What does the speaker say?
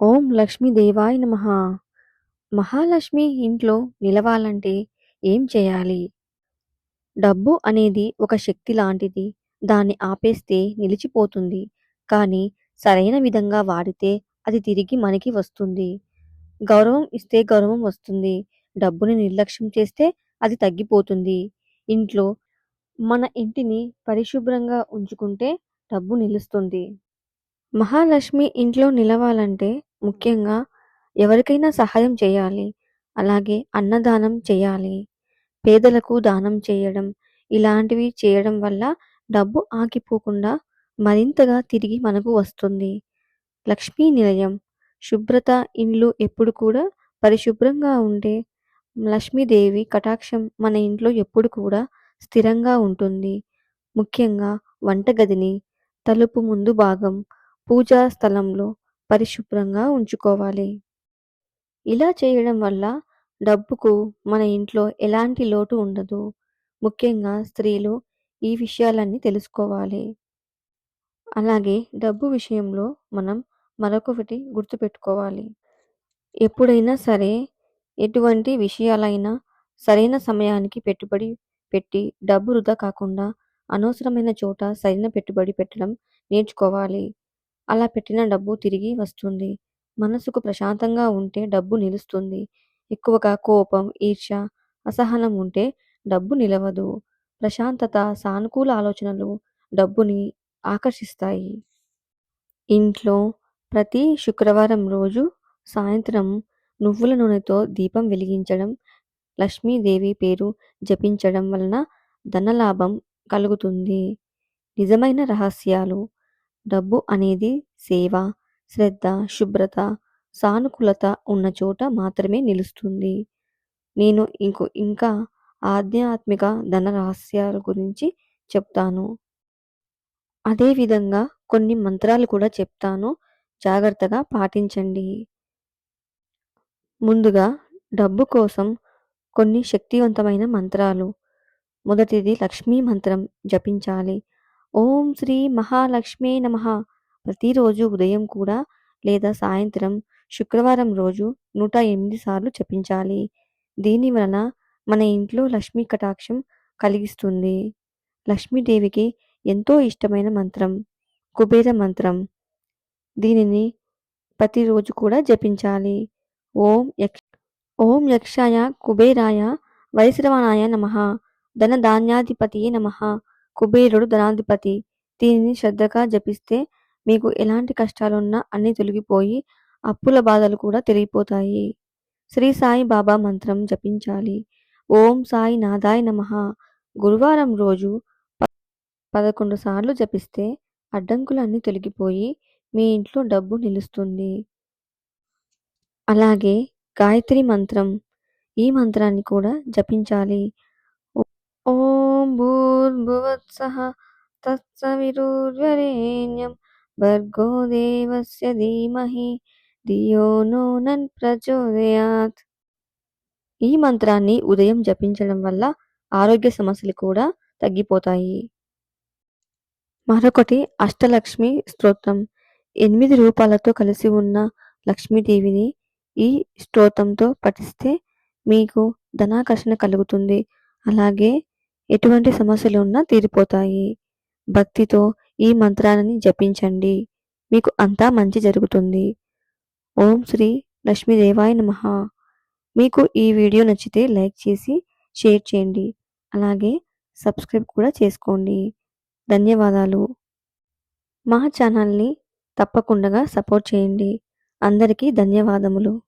ఓం లక్ష్మీదేవాయ నమ. మహాలక్ష్మి ఇంట్లో నిలవాలంటే ఏం చేయాలి? డబ్బు అనేది ఒక శక్తి లాంటిది. దాన్ని ఆపేస్తే నిలిచిపోతుంది. కానీ సరైన విధంగా వాడితే అది తిరిగి మనకి వస్తుంది. గౌరవం ఇస్తే గౌరవం వస్తుంది. డబ్బుని నిర్లక్ష్యం చేస్తే అది తగ్గిపోతుంది. ఇంట్లో మన ఇంటిని పరిశుభ్రంగా ఉంచుకుంటే డబ్బు నిలుస్తుంది. మహాలక్ష్మి ఇంట్లో నిలవాలంటే ముఖ్యంగా ఎవరికైనా సహాయం చేయాలి. అలాగే అన్నదానం చేయాలి. పేదలకు దానం చేయడం ఇలాంటివి చేయడం వల్ల డబ్బు ఆగిపోకుండా మరింతగా తిరిగి మనకు వస్తుంది. లక్ష్మీ నిలయం శుభ్రత ఇండ్లు ఎప్పుడు కూడా పరిశుభ్రంగా ఉంటే లక్ష్మీదేవి కటాక్షం మన ఇంట్లో ఎప్పుడు కూడా స్థిరంగా ఉంటుంది. ముఖ్యంగా వంటగదిని తలుపు ముందు భాగం పూజా స్థలంలో పరిశుభ్రంగా ఉంచుకోవాలి. ఇలా చేయడం వల్ల డబ్బుకు మన ఇంట్లో ఎలాంటి లోటు ఉండదు. ముఖ్యంగా స్త్రీలు ఈ విషయాలన్నీ తెలుసుకోవాలి. అలాగే డబ్బు విషయంలో మనం మరొకటి గుర్తుపెట్టుకోవాలి. ఎప్పుడైనా సరే ఎటువంటి విషయాలైనా సరైన సమయానికి పెట్టుబడి పెట్టి డబ్బు వృధా కాకుండా అనవసరమైన చోట సరైన పెట్టుబడి పెట్టడం నేర్చుకోవాలి. అలా పెట్టిన డబ్బు తిరిగి వస్తుంది. మనసుకు ప్రశాంతంగా ఉంటే డబ్బు నిలుస్తుంది. ఎక్కువగా కోపం ఈర్ష్య అసహనం ఉంటే డబ్బు నిలవదు. ప్రశాంతత సానుకూల ఆలోచనలు డబ్బుని ఆకర్షిస్తాయి. ఇంట్లో ప్రతి శుక్రవారం రోజు సాయంత్రం నువ్వుల నూనెతో దీపం వెలిగించడం లక్ష్మీదేవి పేరు జపించడం వలన ధనలాభం కలుగుతుంది. నిజమైన రహస్యాలు డబ్బు అనేది సేవ శ్రద్ధ శుభ్రత సానుకూలత ఉన్న చోట మాత్రమే నిలుస్తుంది. నేను ఇంకో ఇంకా ఆధ్యాత్మిక ధన రహస్యాల గురించి చెప్తాను. అదేవిధంగా కొన్ని మంత్రాలు కూడా చెప్తాను. జాగ్రత్తగా పాటించండి. ముందుగా డబ్బు కోసం కొన్ని శక్తివంతమైన మంత్రాలు. మొదటిది లక్ష్మీ మంత్రం జపించాలి. ఓం శ్రీ మహాలక్ష్మీ నమ. ప్రతిరోజు ఉదయం కూడా లేదా సాయంత్రం శుక్రవారం రోజు నూట ఎనిమిది సార్లు జపించాలి. దీని వలన మన ఇంట్లో లక్ష్మీ కటాక్షం కలిగిస్తుంది. లక్ష్మీదేవికి ఎంతో ఇష్టమైన మంత్రం కుబేర మంత్రం. దీనిని ప్రతిరోజు కూడా జపించాలి. ఓం యక్ష ఓం యక్షాయ కుబేరాయ వైశ్రవణాయ నమ. ధన ధాన్యాధిపతియే నమ. కుబేరుడు ధనాధిపతి. దీనిని శ్రద్ధగా జపిస్తే మీకు ఎలాంటి కష్టాలున్నా అన్నీ తొలగిపోయి అప్పుల బాధలు కూడా తిరిగిపోతాయి. శ్రీ సాయి బాబా మంత్రం జపించాలి. ఓం సాయి నాదాయ నమ. గురువారం రోజు పదకొండు సార్లు జపిస్తే అడ్డంకులన్నీ తొలగిపోయి మీ ఇంట్లో డబ్బు నిలుస్తుంది. అలాగే గాయత్రి మంత్రం. ఈ మంత్రాన్ని కూడా జపించాలి. ఓం భూ భూర్భువత్సహ తత్సవిరుర్వరేణ్యం భర్గో దేవస్య ధీమహి ధియో నో నన్ ప్రచోదయాత్ ఈ మంత్రాన్ని ఉదయం జపించడం వల్ల ఆరోగ్య సమస్యలు కూడా తగ్గిపోతాయి. మరొకటి అష్టలక్ష్మి స్తోత్రం. ఎనిమిది రూపాలతో కలిసి ఉన్న లక్ష్మీదేవిని ఈ స్తోత్రంతో పఠిస్తే మీకు ధనాకర్షణ కలుగుతుంది. అలాగే ఎటువంటి సమస్యలు ఉన్నా తీరిపోతాయి. భక్తితో ఈ మంత్రాన్ని జపించండి. మీకు అంతా మంచి జరుగుతుంది. ఓం శ్రీ లక్ష్మీదేవాయ నమ. మీకు ఈ వీడియో నచ్చితే లైక్ చేసి షేర్ చేయండి. అలాగే సబ్స్క్రైబ్ కూడా చేసుకోండి. ధన్యవాదాలు. మా ఛానల్ని తప్పకుండా సపోర్ట్ చేయండి. అందరికీ ధన్యవాదములు.